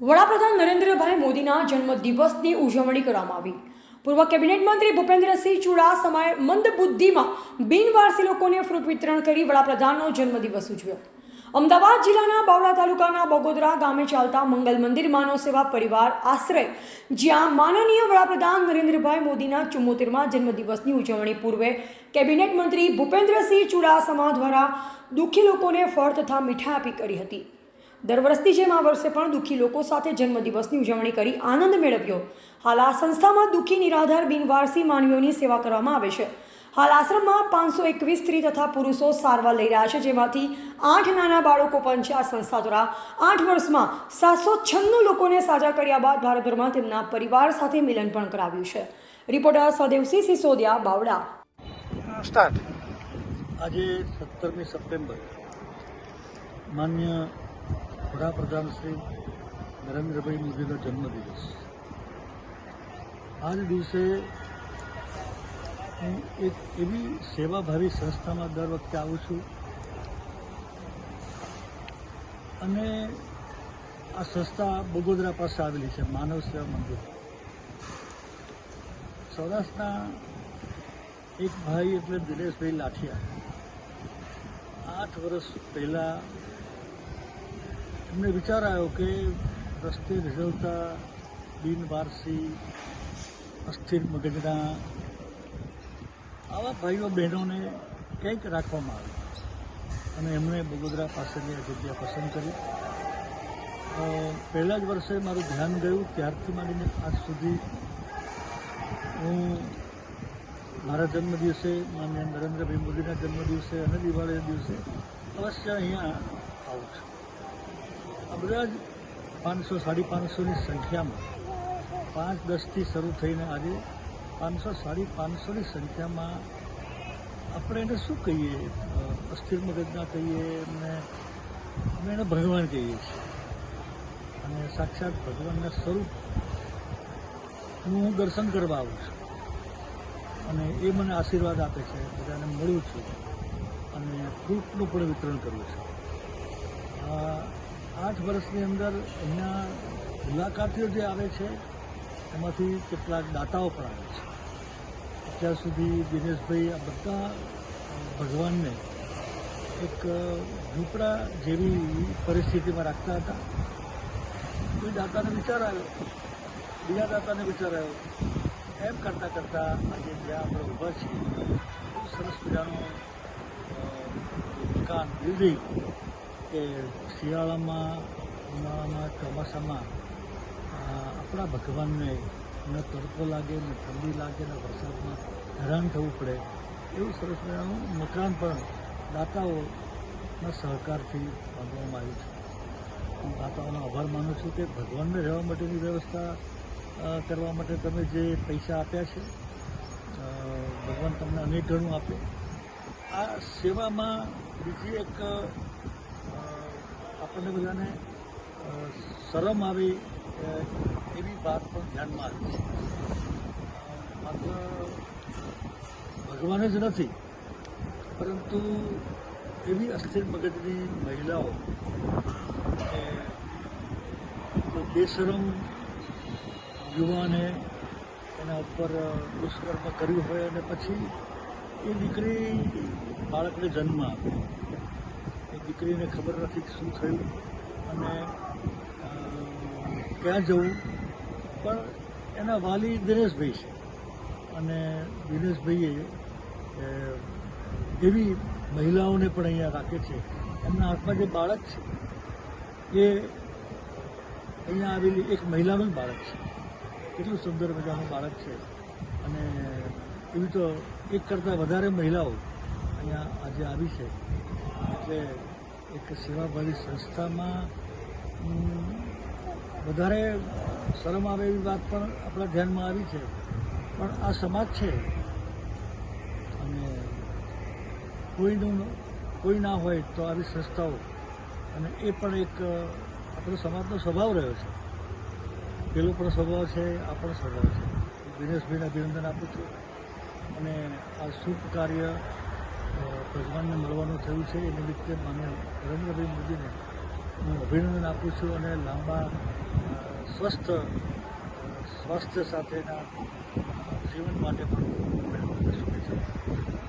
વડાપ્રધાન નરેન્દ્રભાઈ મોદીના જન્મદિવસની ઉજવણી કરવામાં આવી. પૂર્વ કેબિનેટ મંત્રી ભૂપેન્દ્રસિંહ ચુડાસમાએ મંદબુદ્ધિમાં બિનવારસી લોકોને ફ્રૂટ વિતરણ કરી વડાપ્રધાનનો જન્મદિવસ ઉજવ્યો. અમદાવાદ જિલ્લાના બાવળા તાલુકાના બગોદરા ગામે ચાલતા મંગલ મંદિર માનવ સેવા પરિવાર આશ્રય, જ્યાં માનનીય વડાપ્રધાન નરેન્દ્રભાઈ મોદીના ચુમ્મોતેરમાં જન્મદિવસની ઉજવણી પૂર્વે કેબિનેટ મંત્રી ભૂપેન્દ્રસિંહ ચુડાસમા દ્વારા દુઃખી લોકોને ફળ તથા મીઠાઈ આપી કરી હતી. દર વર્ષની જેમ આ વર્ષે પણ દુઃખી લોકો સાથે જન્મદિવસની ઉજવણી કરી આનંદ મેળવ્યો. હાલ આ સંસ્થામાં દુઃખી નિરાધાર બિનવારસી માનવીઓની સેવા કરવામાં આવે છે. હાલ આશ્રમમાં પાંચસો એકવીસ સ્ત્રી તથા પુરુષો સારવાર લઈ રહ્યા છે જેમાંથી આઠ નાના બાળકો પણ છે આ સંસ્થા દ્વારા. આઠ વર્ષમાં સાતસો છન્નું લોકોને સાજા કર્યા બાદ ભારતભરમાં તેમના પરિવાર સાથે મિલન પણ કરાવ્યું છે. રિપોર્ટર સદેવસિંહ સિસોદિયા બાવડા. સ્ટાર્ટ. આજે સત્તરમી સપ્ટેમ્બર. માન્ય વડાપ્રધાન શ્રી નરેન્દ્રભાઈ મોદીનો જન્મદિવસ. આ દિવસે હું એક એવી સેવાભાવી સંસ્થામાં દર વખતે આવું છું અને આ સંસ્થા બગોદરા પાસે આવેલી છે, માનવ સેવા મંદિર. સૌરાષ્ટ્રના એક ભાઈ એટલે દિનેશભાઈ લાઠિયા. આઠ વર્ષ પહેલાં એમને વિચાર આવ્યો કે રસ્તે રીઝવતા બિનવારસી અસ્થિર મગજના આવા ભાઈઓ, બહેનોને કંઈક રાખવામાં આવે. અને એમણે બગોદરા પાસેની આ જગ્યા પસંદ કરી. પહેલા જ વર્ષે મારું ધ્યાન ગયું, ત્યારથી માંડીને આજ સુધી હું મારા જન્મદિવસે, માન્ય નરેન્દ્રભાઈ મોદીના જન્મદિવસે અને દિવાળીના દિવસે અવશ્ય અહીંયા આવું છું. આ જ પાંચસો, સાડી પાંચસોની સંખ્યામાં પાંચ દસથી શરૂ થઈને આજે પાંચસો, સાડી પાંચસોની સંખ્યામાં આપણે એને શું કહીએ? અસ્થિર મગજના કહીએ એમને અમે એને ભગવાન કહીએ છીએ. અને સાક્ષાત ભગવાનના સ્વરૂપ હું દર્શન કરવા આવું છું. અને એ મને આશીર્વાદ આપે છે, બધાને મળું છું. અને ફ્રૂટનું પણ વિતરણ કરું છું. આઠ વર્ષની અંદર અહીંયા મુલાકાતીઓ જે આવે છે, એમાંથી કેટલાક દાતાઓ પણ આવે છે. અત્યાર સુધી દિનેશભાઈ આ બધા ભગવાનને એક ઝૂંપડા જેવી પરિસ્થિતિમાં રાખતા હતા. કોઈ દાતાને વિચાર આવ્યો બીજા દાતાને વિચાર આવ્યો એમ કરતાં કરતાં આજે જ્યાં આપણે ઊભા છીએ, બહુ સરસ મજાનું મકાન બિલ્ડિંગ કે શિયાળામાં ઉનાળામાં ચોમાસામાં આપણા ભગવાનને ન તડકો લાગે, ને ઠંડી લાગે, ને વરસાદમાં હેરાન થવું પડે, એવું સરસ મજાનું મકાન પણ દાતાઓના સહકારથી બાંધવામાં આવ્યું છે. હું દાતાઓનો આભાર માનું છું કે ભગવાનને રહેવા માટેની વ્યવસ્થા કરવા માટે તમે જે પૈસા આપ્યા છે ભગવાન તમને અનેક ગણું આપે. આ સેવામાં બીજી એક આપણને બધાને શરમ આવી એવી વાત પણ ધ્યાનમાં આવી માત્ર ભગવાન જ નથી, પરંતુ એવી અસ્થિર મગજની મહિલાઓ બેશરમ યુવાને એના ઉપર દુષ્કર્મ કર્યું હોય અને પછી એ દીકરી બાળકને જન્મ આપ્યો એ દીકરીને ખબર નથી શું થયું અને ક્યાં જવું. પણ એના વાલી દિનેશભાઈ છે. અને દિનેશભાઈએ એવી મહિલાઓને પણ અહીંયા રાખે છે. એમના હાથમાં જે બાળક છે, એ અહીંયા આવેલી એક મહિલાનું જ બાળક છે. કેટલું સુંદર મજાનું બાળક છે. અને એવી તો એક કરતાં વધારે મહિલાઓ અહીંયા આજે આવી છે. એટલે એક સેવાભાવી સંસ્થામાં વધારે શરમ આવે એવી વાત પણ આપણા ધ્યાનમાં આવી છે. પણ આ સમાજ છે. અને કોઈનું કોઈ ના હોય તો આવી સંસ્થાઓ, અને એ પણ એક, આપણો સમાજનો સ્વભાવ રહ્યો છે. પેલો પણ સ્વભાવ છે, આ પણ સ્વભાવ છે. દિનેશભાઈને અભિનંદન આપું છું. અને આ શુભ કાર્ય ભગવાનને મળવાનું થયું છે, એ નિમિત્તે મને નરેન્દ્રભાઈ મોદીને હું અભિનંદન આપું છું અને લાંબા સ્વસ્થ સ્વાસ્થ્ય સાથેના જીવન માટે પણ શુભેચ્છા